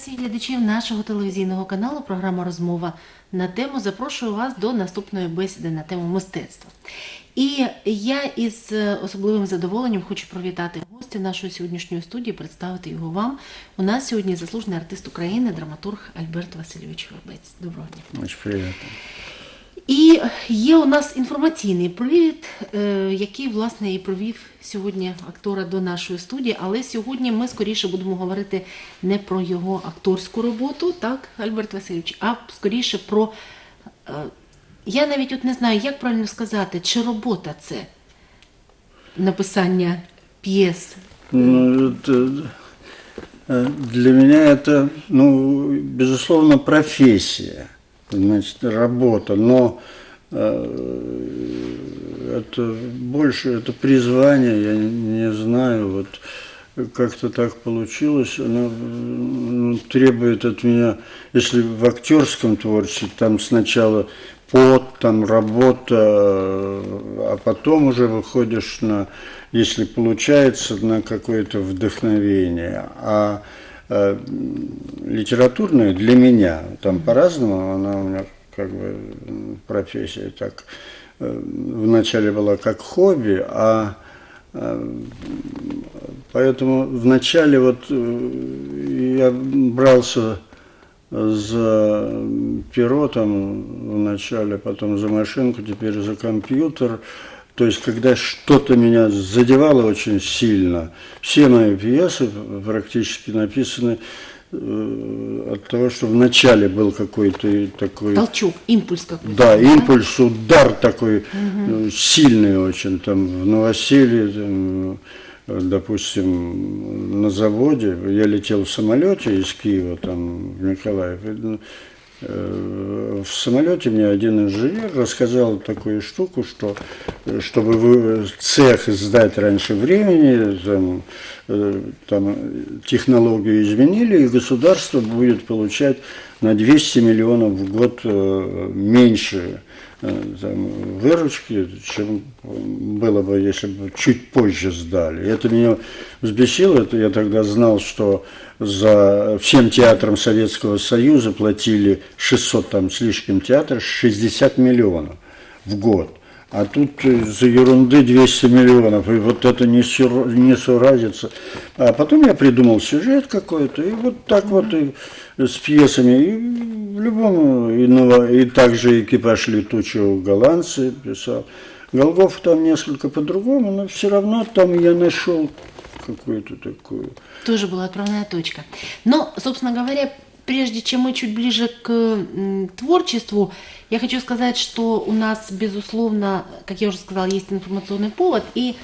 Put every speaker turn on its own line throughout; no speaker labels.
всіх глядачів нашого телевізійного каналу. Програма Розмова на тему. Запрошую вас до наступної бесіди на тему мистецтва. І я із е, особливим задоволенням хочу привітати гостя нашої сьогоднішньої студії, представити його вам. У нас сьогодні заслужений артист України, драматург Альберт Васильович Вербець. Доброго дня.
Дуже приятно.
І є у нас інформаційний привід, е, який власне і провів сьогодні актора до нашої студії. Але сьогодні ми скоріше будемо говорити не про його акторську роботу, так, Альберт Васильович, а скоріше про. е, Я навіть от не знаю, як правильно сказати, чи робота це написання п'єс.
Ну, это, э, для меня это, ну, безусловно, профессия, Значит, работа, но э, это больше, это призвание, я не, знаю, вот как-то так получилось, оно ну, требует от меня, если в актерском творчестве, там сначала пот, там работа, а потом уже выходишь на, если получается, на какое-то вдохновение. А э, литературная для меня, там по-разному, она у меня как бы профессия так э, вначале была как хобби, а э, Поэтому вначале вот э, я брался за перо там вначале, потом за машинку, теперь за компьютер. То есть, когда что-то меня задевало очень сильно, все мои пьесы практически написаны э, от того, что вначале был какой-то такой...
Толчок, імпульс какой-то.
Да, импульс, удар такой э, сильный очень, там, в новоселье, там, э, допустим, на заводе, я летел в самолете из Киева, там, в Николаев, ну, в самолете мне один инженер рассказал такую штуку, что э, чтобы вы цех сдать раньше времени, там, э, там технологию изменили, и государство будет получать на 200 миллионов в год э, меньше э, там, выручки, чем было бы, если бы чуть позже сдали. Это меня взбесило, это я тогда знал, что за всем театрам Советского Союза платили 600 там с лишним театров 60 миллионов в год. А тут за ерунды 200 миллионов, и вот это не, сюр- не суразится. А потом я придумал сюжет какой-то, и вот так вот и с пьесами, и в любом, и, ново- и также экипаж летучего голландцы писал. Голгоф там несколько по-другому, но все равно там я нашел какую-то такую.
Тоже была отправная точка. Но, собственно говоря, прежде чем мы чуть ближе к творчеству, я хочу сказать, что у нас, безусловно, как я уже сказала, есть информационный повод. И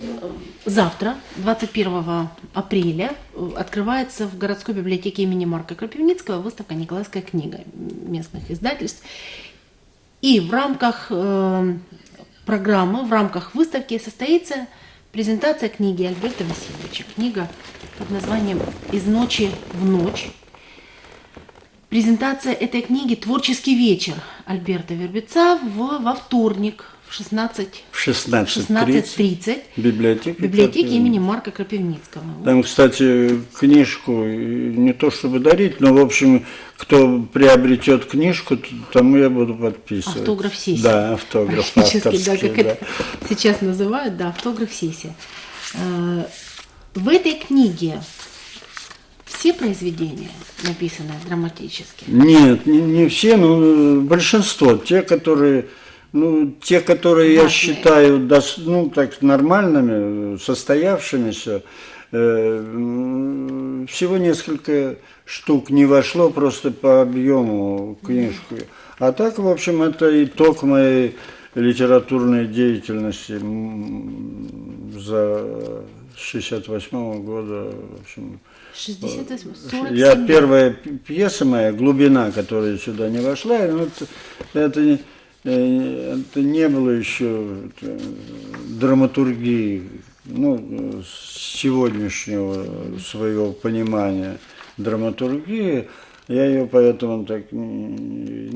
э, завтра, 21 апреля, э, открывается в городской библиотеке имени Марка Крапивницкого выставка «Николаевская книга» местных издательств. И в рамках э, программы, в рамках выставки состоится презентация книги Альберта Васильевича. Книга под названием «Из ночи в ночь». Презентация этой книги «Творческий вечер» Альберта Вербеца в, во вторник в 16
В 16.30
16.30
библиотека.
в библиотеке
Крапивницкого.
имени Марка Крапивницкого.
Там, кстати, книжку не то чтобы дарить, но, в общем, кто приобретет книжку, тому я буду подписывать.
Автограф-сессия.
Да, автограф
Практически, да, как
да.
это сейчас называют, да, автограф-сессия. Э, В этой книге все произведения написаны драматически.
Нет, не, не все, но э, большинство. Те, которые, ну, те, которые я считаю дос- ну, так, нормальными, состоявшимися, э, всего несколько штук не вошло просто по объему книжку. А так, в общем, это итог моей литературной деятельности за 68 года. В общем,
68, 47
я
лет.
первая пьеса моя «Глубина», которая сюда не вошла, ну, это, не- э, это не было еще э, драматургии, ну, э, сегодняшнего своего понимания драматургии. Я ее поэтому так не,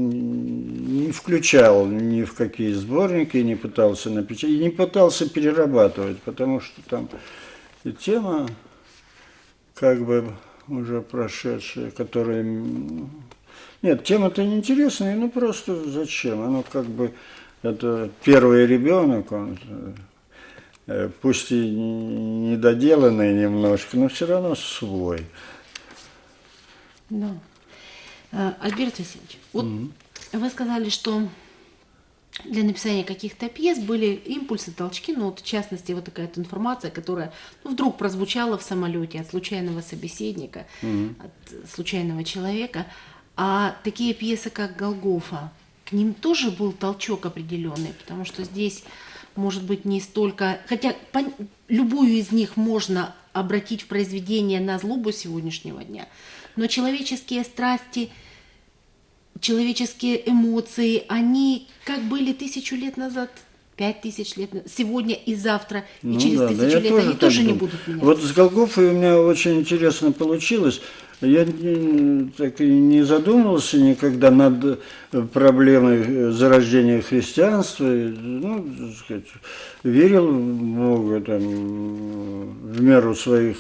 включал ни в какие сборники, не пытался напечатать, и не пытался перерабатывать, потому что там тема как бы уже прошедшие, которые... Нет, тема-то неинтересная, ну просто зачем? Оно как бы, это первый ребенок, он, э, пусть и недоделанный немножко, но все равно свой.
Да. Э, Альберт Васильевич, вот вы сказали, что для написания каких-то пьес были импульсы, толчки, ну вот в частности вот такая вот информация, которая ну, вдруг прозвучала в самолете от случайного собеседника, от случайного человека. А такие пьесы, как «Голгофа», к ним тоже был толчок определенный, потому что здесь может быть не столько, хотя пон- любую из них можно обратить в произведение на злобу сегодняшнего дня, но человеческие страсти – человеческие эмоции, они как были тысячу лет назад, пять тысяч лет назад, сегодня и завтра, и
Ну
через
да, да,
тысячу
я
лет они
так
тоже не
думаю.
будут меняться.
Вот с Голгофой у меня очень интересно получилось. Я не- так и не задумывался никогда над проблемой зарождения христианства. Ну, так сказать, верил в Бога там, в меру своих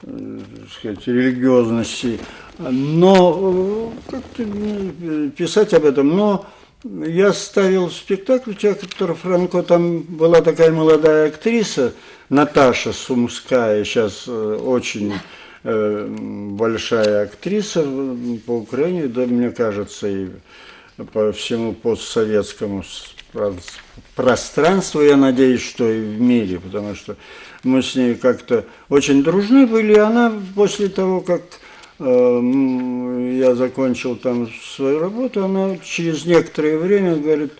сказать, религиозностей. Но э, как-то писать об этом. Но я ставил спектакль театр Франко, там была такая молодая актриса, Наташа Сумская, сейчас э, очень э, большая актриса э, по Украине, да, мне кажется, и по всему постсоветскому пространству, я надеюсь, что и в мире, потому что мы с ней как-то очень дружны были, она после того, как э, я закончил там свою работу, она через некоторое время говорит,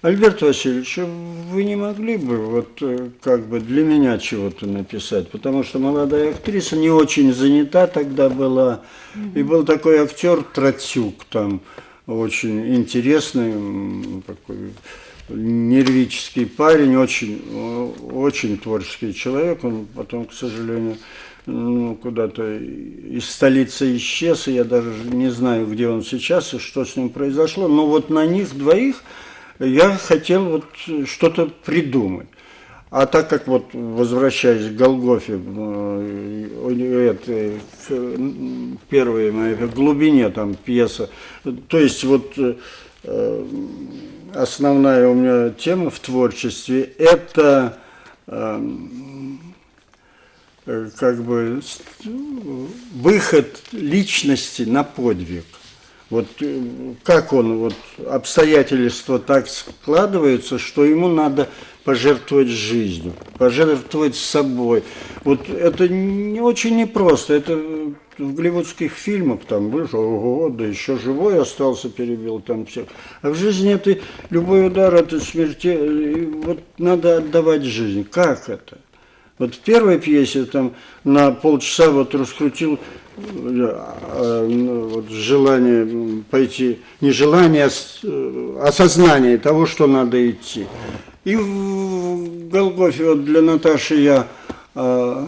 Альберт Васильевич, а вы не могли бы вот э, как бы для меня чего-то написать, потому что молодая актриса не очень занята тогда была, и был такой актер Троцюк там, очень интересный, такой нервический парень, очень, очень творческий человек, он потом, к сожалению, ну, куда-то из столицы исчез, и я даже не знаю, где он сейчас и что с ним произошло, но вот на них двоих я хотел вот что-то придумать. А так как вот, возвращаясь к Голгофе, э, это, к м, первой моей к глубине там пьеса, то есть вот э, основная у меня тема в творчестве – это эм, э, как бы выход личности на подвиг. Вот э, как он, вот обстоятельства так складываются, что ему надо пожертвовать жизнью, пожертвовать собой. Вот это не очень непросто. Это в голливудских фильмах там вышел, ого, да еще живой остался, перебил там всех. А в жизни это любой удар, это смерти, и вот надо отдавать жизнь. Как это? Вот в первой пьесе там на полчаса вот раскрутил э, ну, вот желание пойти, не желание, а э, осознание того, что надо идти. И в Голгофе вот для Наташи я э,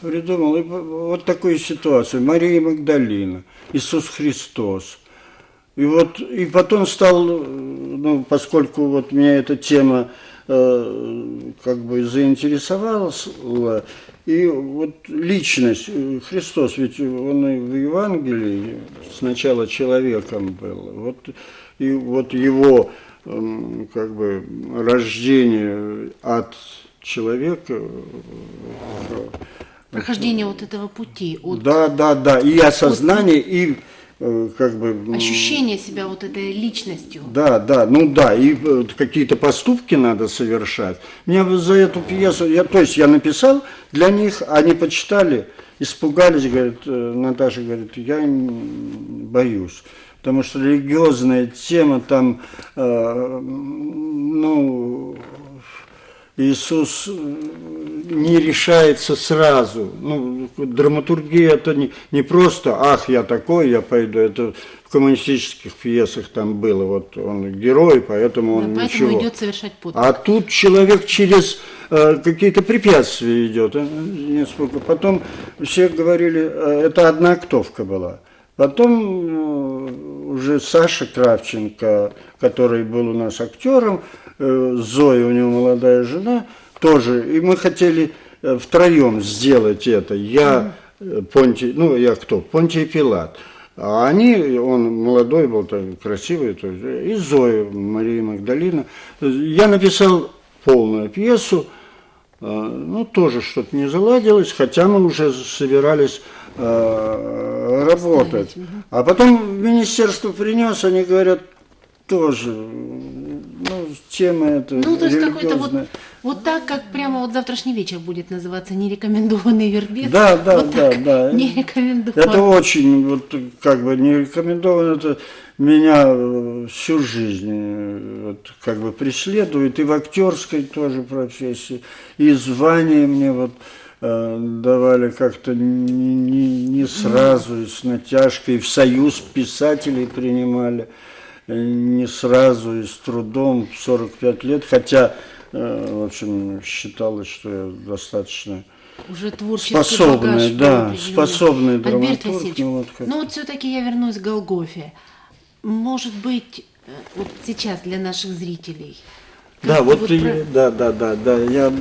придумал и вот такую ситуацию. Мария Магдалина, Иисус Христос. И вот и потом стал, ну, поскольку вот меня эта тема э, как бы заинтересовала, и вот личность э, Христос, ведь он и в Евангелии сначала человеком был, вот и вот его эм, как бы рождение от человека. э,
Прохождение вот этого пути, от
Да, да, да, и осознание, и как бы... м,
ощущения себя вот этой личностью.
Да, да, ну да, и э, какие-то поступки надо совершать. Меня за эту пьесу, я, то есть я написал для них, они почитали, испугались, говорит, э, Наташа говорит, я боюсь. Потому что религиозная тема там, э, ну, Иисус не решается сразу. Ну, драматургия это не, не просто «ах, я такой, я пойду». Это в коммунистических пьесах там было. Вот он герой, поэтому он
Да, поэтому
ничего.
идет совершать подвиг.
А тут человек через э, какие-то препятствия идет. э, несколько. Потом все говорили, э, это одна актовка была. Потом э, уже Саша Кравченко, который был у нас актером, Зоя, у него молодая жена, тоже. И мы хотели э, втроем сделать это. Я э, Понтий, ну я кто, Понтий Пилат. А они, он молодой был, так, красивый, то и Зоя, Мария Магдалина. Я написал полную пьесу, э, ну тоже что-то не заладилось, хотя мы уже собирались э, работать. А потом министерство принес, они говорят, тоже, тема это
Ну, то есть какой-то вот, вот так, как прямо вот завтрашний вечер будет называться нерекомендованный вербец.
Да, да,
вот
да, да.
Не рекомендован.
Это очень, вот, как бы не рекомендовано, это меня э, всю жизнь э, вот, как бы преследует, и в актерской тоже профессии, и звание мне вот э, давали как-то не, не, не сразу, и с натяжкой, и в союз писателей принимали не сразу и с трудом, в 45 лет, хотя, э, в общем, считалось, что я достаточно
Уже творческий
Способный,
багаж
да, способный
Альберт
драматург,
Васильевич,
ну вот как-
ну вот все-таки я вернусь к Голгофе. Может быть, э, вот сейчас для наших зрителей.
Да, вот,
вот
и-
про-
да, да, да, да. Я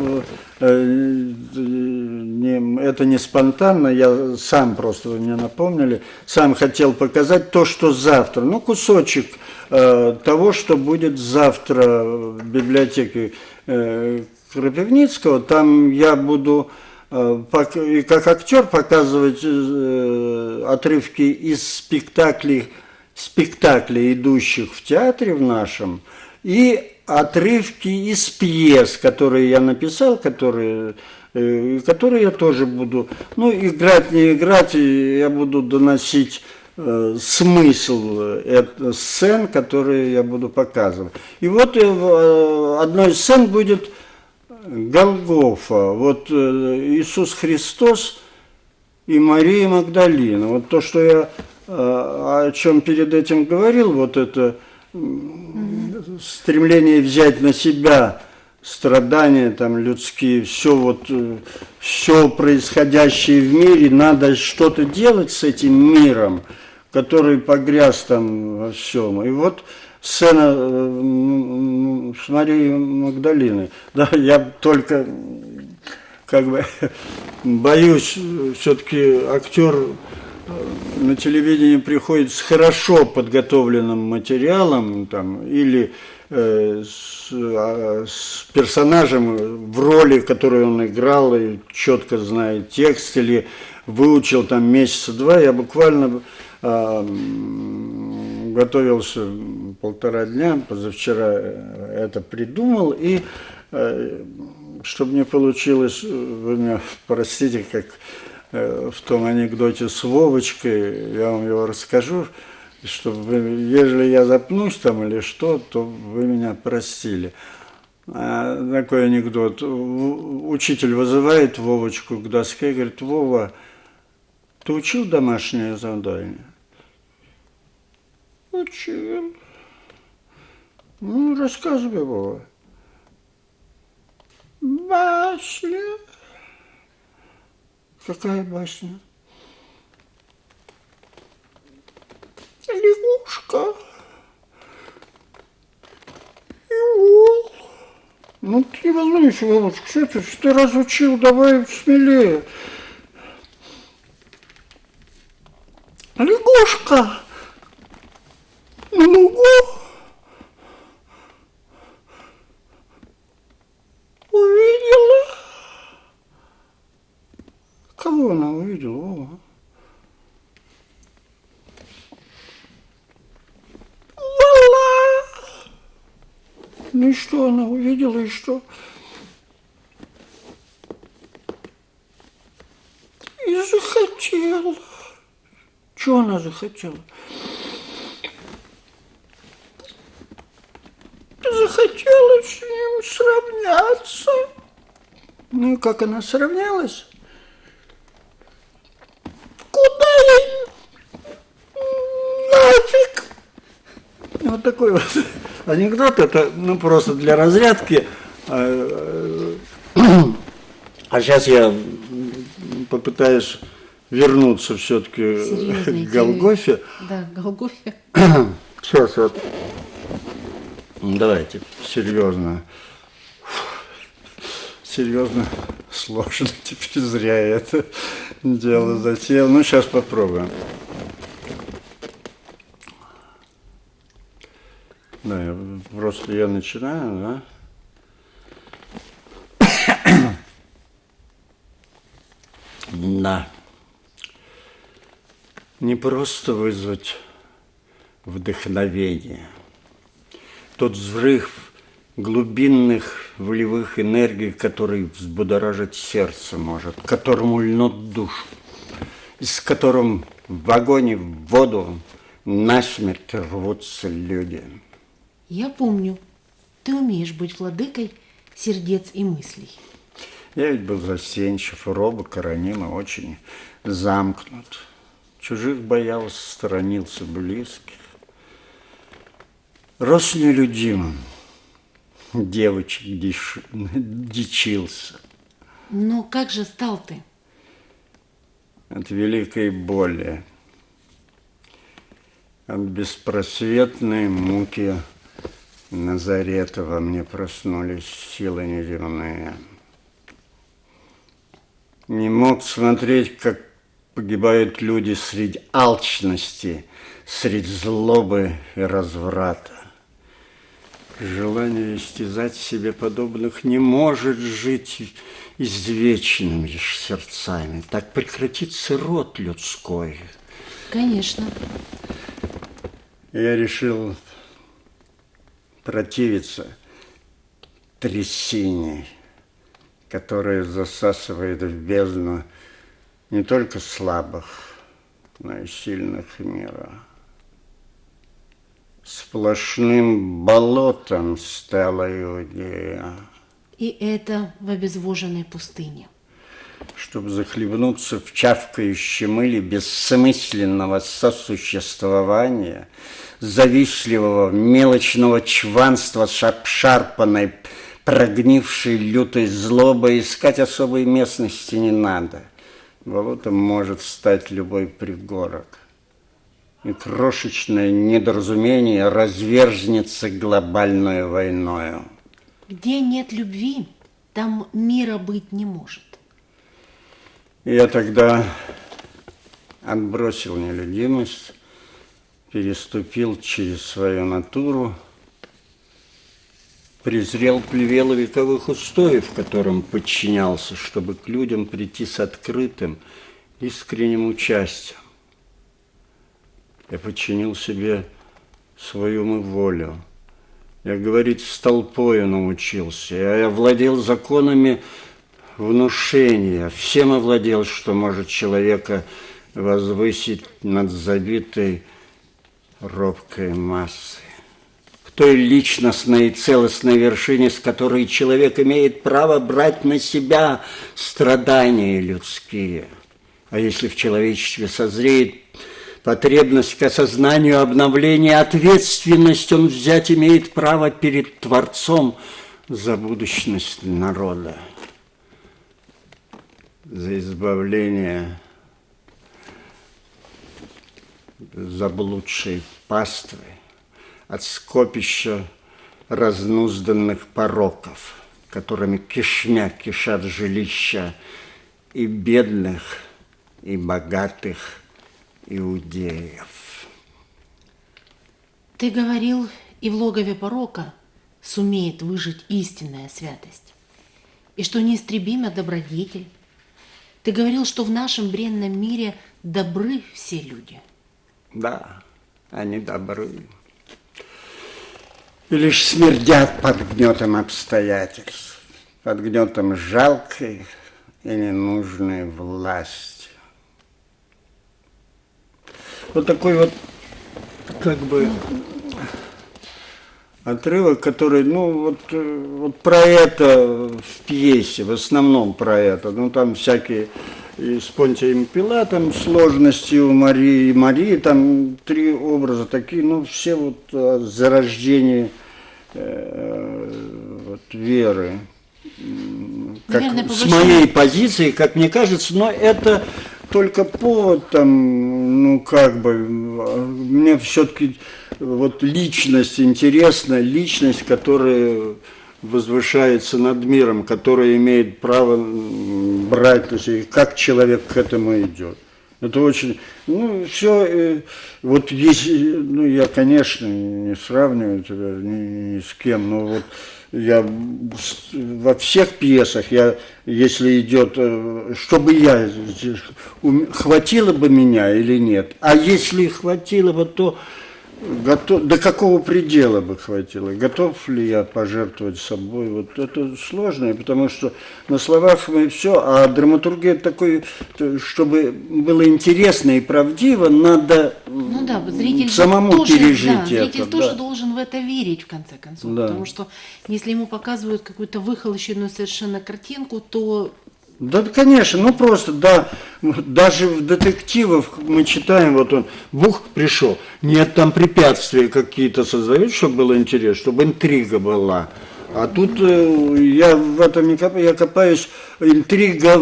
э, не, это не спонтанно, я сам просто вы мне напомнили, сам хотел показать то, что завтра, ну кусочек э, того, что будет завтра в библиотеке э, Крапивницкого. Там я буду э, и как актер показывать э, отрывки из спектаклей, спектаклей, идущих в театре в нашем, и отрывки из пьес, которые я написал, которые, э, которые я тоже буду, ну, играть, не играть, я буду доносить э, смысл э, сцен, которые я буду показывать. И вот э, э, одной из сцен будет Голгофа. Вот э, Иисус Христос и Мария Магдалина. Вот то, что я о чем перед этим говорил, вот это стремление взять на себя страдания там людские, все вот, все происходящее в мире, надо что-то делать с этим миром, который погряз там во всем. И вот сцена э, с Марией Магдалиной. Да, я только как бы боюсь, все-таки актер э, на телевидении приходит с хорошо подготовленным материалом там, или э, с, а, с персонажем в роли, которую он играл и четко знает текст, или выучил там месяца два, я буквально м, готовился полтора дня, позавчера э, это придумал, и э, чтобы не получилось, э, вы меня простите, как э, в том анекдоте с Вовочкой, я вам его расскажу, чтобы, ежели я запнусь там или что, то вы меня простили. А, такой анекдот. Учитель вызывает Вовочку к доске и говорит, Вова, ты учил домашнее задание? Учил. Ну, рассказывай, Вова. Басня. Какая басня? Лягушка. И вол. Ну, ты не волнуйся, Вовочка, что ты, что ты разучил, давай смелее. Лягушка на лугу увидела. Кого она увидела? Вова? Вола. Ну и что она увидела, и что? И захотела. Чего она захотела? Захотела с ним сравняться. Ну и как она сравнялась? Вот такой вот анекдот, это ну, просто для разрядки. А сейчас я попытаюсь вернуться все-таки к Голгофе.
Да, Голгофе.
Сейчас вот. Давайте серьезно. серьезно сложно. Теперь зря это дело затеял. Ну, сейчас попробуем. Да, я, просто я начинаю, да? Да. Не просто вызвать вдохновение. Тот взрыв глубинных волевых энергий, который взбудоражить сердце может, которому льнут душу, с которым в огонь в воду насмерть рвутся люди.
Я помню, ты умеешь быть владыкой сердец и мыслей.
Я ведь был застенчив, робок, раним и очень замкнут. Чужих боялся, сторонился близких. Рос нелюдимым, девочек диш... дичился.
Но как же стал ты?
От великой боли, от беспросветной муки Назарета во мне проснулись силы неземные. Не мог смотреть, как погибают люди среди алчности, среди злобы и разврата. Желание истязать себе подобных не может жить извечными лишь сердцами. Так прекратится род людской.
Конечно.
Я решил противиться трясине, которая засасывает в бездну не только слабых, но и сильных мира. Сплошным болотом стала Иудея.
И это в обезвоженной пустыне.
Чтобы захлебнуться в чавкающем мыле бессмысленного сосуществования, завистливого мелочного чванства с обшарпанной, прогнившей лютой злобой, искать особой местности не надо. Болотом может стать любой пригорок и крошечное недоразумение разверзнется глобальной войною.
Где нет любви, там мира быть не может.
Я тогда отбросил нелюдимость, переступил через свою натуру, презрел плевело вековых устоев, которым подчинялся, чтобы к людям прийти с открытым, искренним участием. Я подчинил себе свою волю. Я говорить с толпою научился. Я овладел законами внушения. Всем овладел, что может человека возвысить над забитой робкой массой. К той личностной и целостной вершине, с которой человек имеет право брать на себя страдания людские. А если в человечестве созреет потребность к осознанию обновления, ответственность он взять имеет право перед Творцом за будущность народа, за избавление заблудшей паствы от скопища разнузданных пороков, которыми кишмя кишат жилища и бедных, и богатых, иудеев.
Ты говорил, и в логове порока сумеет выжить истинная святость, и что неистребима добродетель. Ты говорил, что в нашем бренном мире добры все люди.
Да, они добры. И лишь смердят под гнетом обстоятельств, под гнетом жалкой и ненужной власти. Вот такой вот, как бы, отрывок, который, ну, вот, э, вот про это в пьесе, в основном про это. Ну, там всякие и с Понтием Пилатом сложности у Марии, и Марии, там три образа такие, ну, все вот о зарождении э, вот, веры. Как, Наверное, с моей позиции, как мне кажется, но это только повод там, ну как бы, мне все-таки вот личность интересна, личность, которая возвышается над миром, который имеет право брать, то есть, как человек к этому идет. Это очень, ну, все, вот есть, э, ну, я, конечно, не сравниваю тебя ни, ни с кем, но вот я во всех пьесах, я, если идет, э, чтобы я, ум- хватило бы меня или нет, а если хватило бы, то готов, до какого предела бы хватило, готов ли я пожертвовать собой, вот это сложно, потому что на словах мы все, а драматургия такой, то, чтобы было интересно и правдиво, надо
Ну да, зритель
самому
тоже,
пережить
да, зритель
это.
тоже
да.
должен в это верить, в конце концов.
Да.
Потому что если ему показывают какую-то выхолощенную совершенно картинку, то
Да, конечно, ну просто, да, даже в детективах мы читаем, вот он, Бух пришел, нет, там препятствия какие-то создают, чтобы было интересно, чтобы интрига была. А тут э, я в этом не копаю, я копаюсь, интрига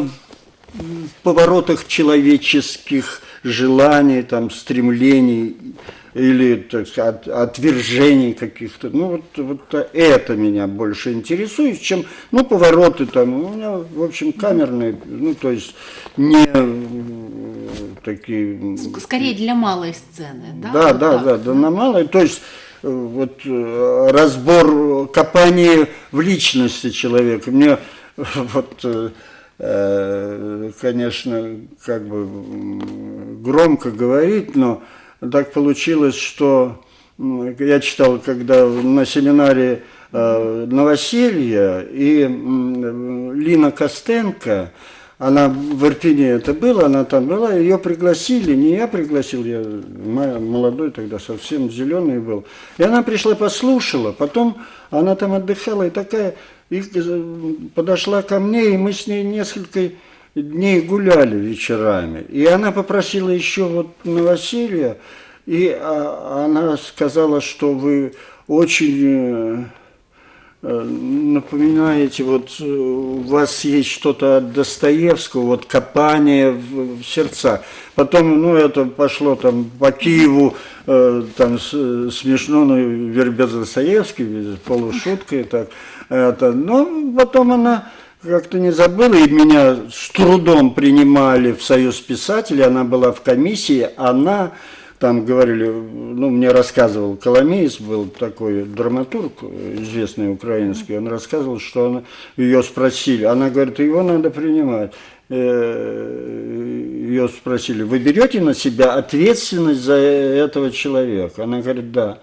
в поворотах человеческих желаний, там, стремлений или так сказать, от- отвержений каких-то. Ну, вот, вот это меня больше интересует, чем, ну, повороты там. У меня, в общем, камерные, ну, то есть не э, такие...
ск- скорее для малой сцены, да?
Да,
Вот
да,
так.
да, да, на малой. То есть э, вот э, разбор, копание в личности человека. Мне вот, конечно, как бы громко говорить, но так получилось, что я читал, когда на семинаре э, новоселья и Лина Костенко, она в Ирпене это было, она там была, ее пригласили, не я пригласил, я молодой тогда, совсем зеленый был. И она пришла, послушала, потом она там отдыхала и такая, и э, подошла ко мне, и мы с ней несколько дней гуляли вечерами. И она попросила еще вот новоселья, и а, она сказала, что вы очень... э, Э, напоминаете, вот э, у вас есть что-то от Достоевского, вот копание в, в сердца. Потом, ну, это пошло там по Киеву, э, там с- смешно, ну, Вербец Достоевский, полушутка и так. Это, но потом она как-то не забыла, и меня с трудом принимали в Союз писателей, она была в комиссии, она там говорили, ну, мне рассказывал Коломеец, был такой драматург, известный украинский, он рассказывал, что она, ее спросили, она говорит, его надо принимать. Э, Ее спросили, вы берете на себя ответственность за этого человека? Она говорит, да.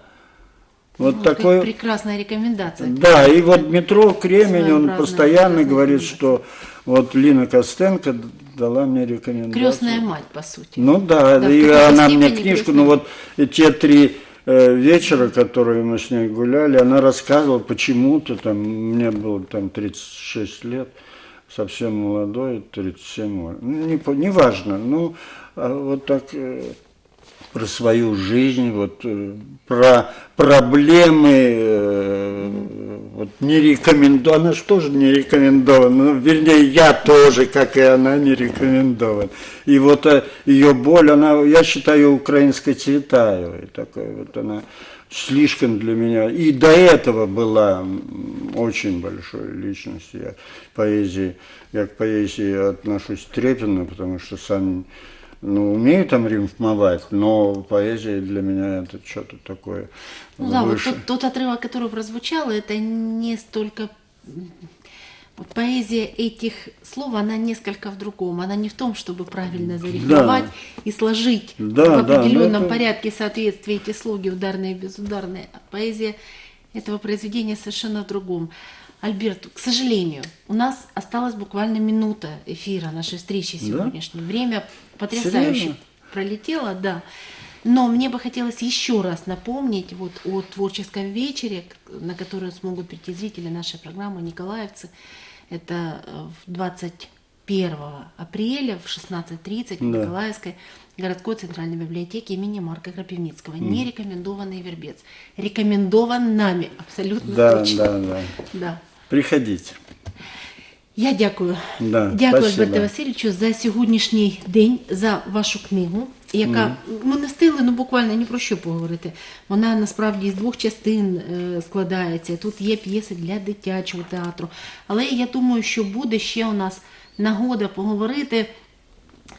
Вот
Ну,
такой...
пре- прекрасная рекомендация.
Да, и вот метро Кремень, он постоянно говорит, что вот Лина Костенко дала мне рекомендацию.
Крестная мать, по сути.
Ну да,
Да,
и она мне книжку,
крестная
ну вот те три э, вечера, которые мы с ней гуляли, она рассказывала почему-то, там, мне было там 36 лет, совсем молодой, 37, ну, не, по- неважно, ну, а вот так э, про свою жизнь, вот э, про проблемы, э, вот не рекомендую, она же тоже не рекомендована, ну, вернее, я тоже, как и она, не рекомендован. И вот э, ее боль, она, я считаю, украинской Цветаевой, такой вот она слишком для меня, и до этого была очень большой личностью, я к поэзии, я к поэзии отношусь трепетно, потому что сам ну, умею там рифмовать, но поэзия для меня это что-то такое
Ну да, вот
выше.
тот, тот отрывок, который прозвучал, это не столько... Вот поэзия этих слов, она несколько в другом. Она не в том, чтобы правильно зарифмовать и сложить
Да,
в
да,
определенном
ну это-
порядке соответствия эти слоги, ударные и безударные. А поэзия этого произведения совершенно в другом. Альберт, к сожалению, у нас осталась буквально минута эфира нашей встречи
Да?
сегодняшней. Время потрясающе
Серьезно?
пролетело, да. Но мне бы хотелось еще раз напомнить вот о творческом вечере, на который смогут прийти зрители нашей программы «Николаевцы». Это э, в 21 апреля в 16.30 в
Да.
Николаевской городской центральной библиотеке имени Марка Крапивницкого. Не рекомендованный вербец. Рекомендован нами, абсолютно
Да,
точно.
да, да.
Да.
Приходите.
Я дякую.
Да,
дякую. Альберте Васильовичу, за сьогоднішній день, за вашу книгу, яка ми не встигли ну, буквально ні про що поговорити. Вона насправді з двох частин е, складається. Тут є п'єси для дитячого театру. Але я думаю, що буде ще у нас нагода поговорити.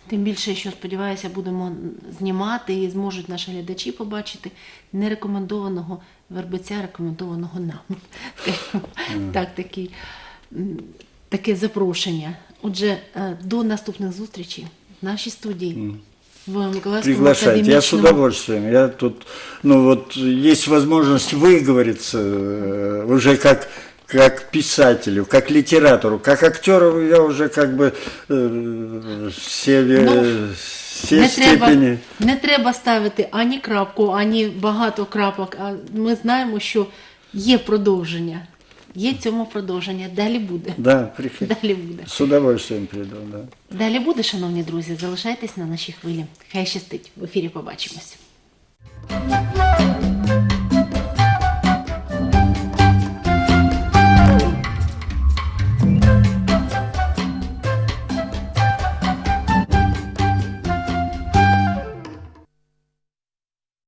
Тим більше, що сподіваюся, будемо знімати і зможуть наші глядачі побачити нерекомендованого вербиця, рекомендованого нам. Так, такий, м, таке запрошення. Отже, е, до наступних зустрічей в нашій студії. Миколаївському
Приглашайте. Я с удовольствием. Я тут, ну вот, есть возможность выговориться э, уже как как писателю, как литератору, как актеру, я уже как бы э, все, ве-
Ну,
все
не
степени.
треба, не треба ставити ані крапку, ані багато крапок. А ми знаємо, що є продовження. Є цьому продовження. Далі буде.
Да, приходи.
Далі буде.
С удовольствием приду, да.
Далі буде, шановні друзі. Залишайтесь на нашій хвилі. Хай щастить. В ефірі побачимось.